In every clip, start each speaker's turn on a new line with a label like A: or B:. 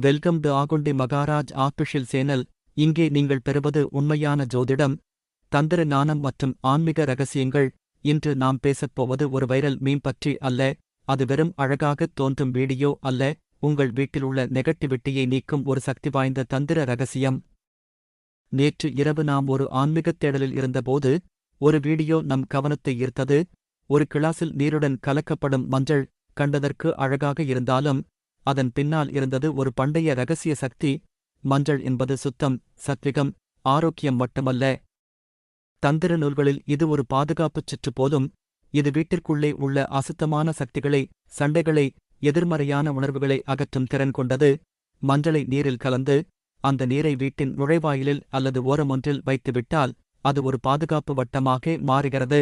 A: Welcome to Agundi Maharaj official channel. இங்கே நீங்கள் பெறுவது உண்மையான ஜோதிடம் தந்திர ஞானம் மற்றும் ஆன்மீக ரகசியங்கள். இன்று நாம் பேசப் போவது ஒரு வைரல் மீம் பற்றி அல்ல அது வெறும் அழகாகத் தோன்றும் வீடியோ அல்ல உங்கள் வீட்டில் உள்ள நெகட்டிவிட்டியை நீக்கும் ஒரு சக்தி வாய்ந்த தந்திர ரகசியம். நேற்று இரவு நாம் ஒரு ஆன்மீகத் தேடலில் இருந்தபோது ஒரு வீடியோ நம் கவனத்தை ஈர்த்தது. ஒரு கிளாஸில் நீருடன் கலக்கப்படும் மஞ்சள் கண்டதற்கு அழகாக இருந்தாலும் அதன் பின்னால் இருந்தது ஒரு பண்டைய ரகசிய சக்தி மஞ்சள் என்பது சுத்தம் சத்விகம் ஆரோக்கியம் மட்டுமல்ல. தந்திர நூல்களில் இது ஒரு பாதுகாப்புச் சுற்று போலும் இது வீட்டிற்குள்ளே உள்ள அசுத்தமான சக்திகளை சண்டைகளை எதிர்மறையான உணர்வுகளை அகற்றும் திறன் கொண்டது. மஞ்சளை நீரில் கலந்து அந்த நீரை வீட்டின் நுழைவாயிலில் அல்லது ஓரமொன்றில் வைத்துவிட்டால் அது ஒரு பாதுகாப்பு வட்டமாக மாறுகிறது.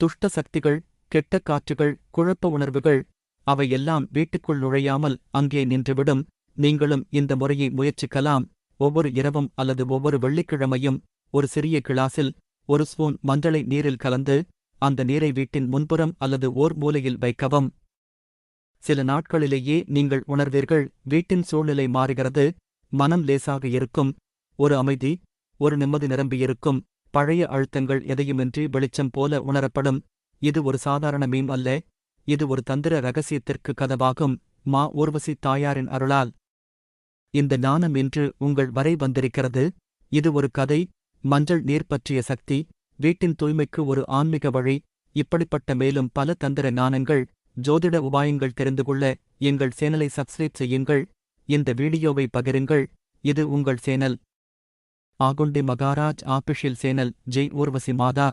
A: துஷ்ட சக்திகள் கெட்ட காற்றுகள் குழப்ப உணர்வுகள் அவை எல்லாம் வீட்டுக்குள் நுழையாமல் அங்கே நின்றுவிடும். நீங்களும் இந்த முறையை முயற்சிக்கலாம். ஒவ்வொரு இரவும் அல்லது ஒவ்வொரு வெள்ளிக்கிழமையும் ஒரு சிறிய கிளாஸில் ஒரு ஸ்பூன் மஞ்சளை நீரில் கலந்து அந்த நீரை வீட்டின் முன்புறம் அல்லது ஓர் மூலையில் வைக்கவும். சில நாட்களிலேயே நீங்கள் உணர்வீர்கள் வீட்டின் சூழ்நிலை மாறுகிறது மனம் லேசாக இருக்கும் ஒரு அமைதி ஒரு நிம்மதி நிரம்பியிருக்கும் பழைய அழுத்தங்கள் எதையுமின்றி வெளிச்சம் போல உணரப்படும். இது ஒரு சாதாரண மீம் அல்ல இது ஒரு தந்திர ரகசியத்திற்கு கதவாகும் மா ஊர்வசி தாயாரின் அருளால். இந்த ஞானம் இன்று உங்கள் வரை வந்திருக்கிறது. இது ஒரு கதை மஞ்சள் நீர் பற்றிய சக்தி வீட்டின் தூய்மைக்கு ஒரு ஆன்மீக வழி இப்படிப்பட்ட மேலும் பல தந்திர ஞானங்கள். ஜோதிட உபாயங்கள் தெரிந்து கொள்ள எங்கள் சேனலை சப்ஸ்கிரைப் செய்யுங்கள். இந்த வீடியோவை பகிருங்கள். இது உங்கள் channel. Agundi Maharaj official channel Jai Urvashi Mata.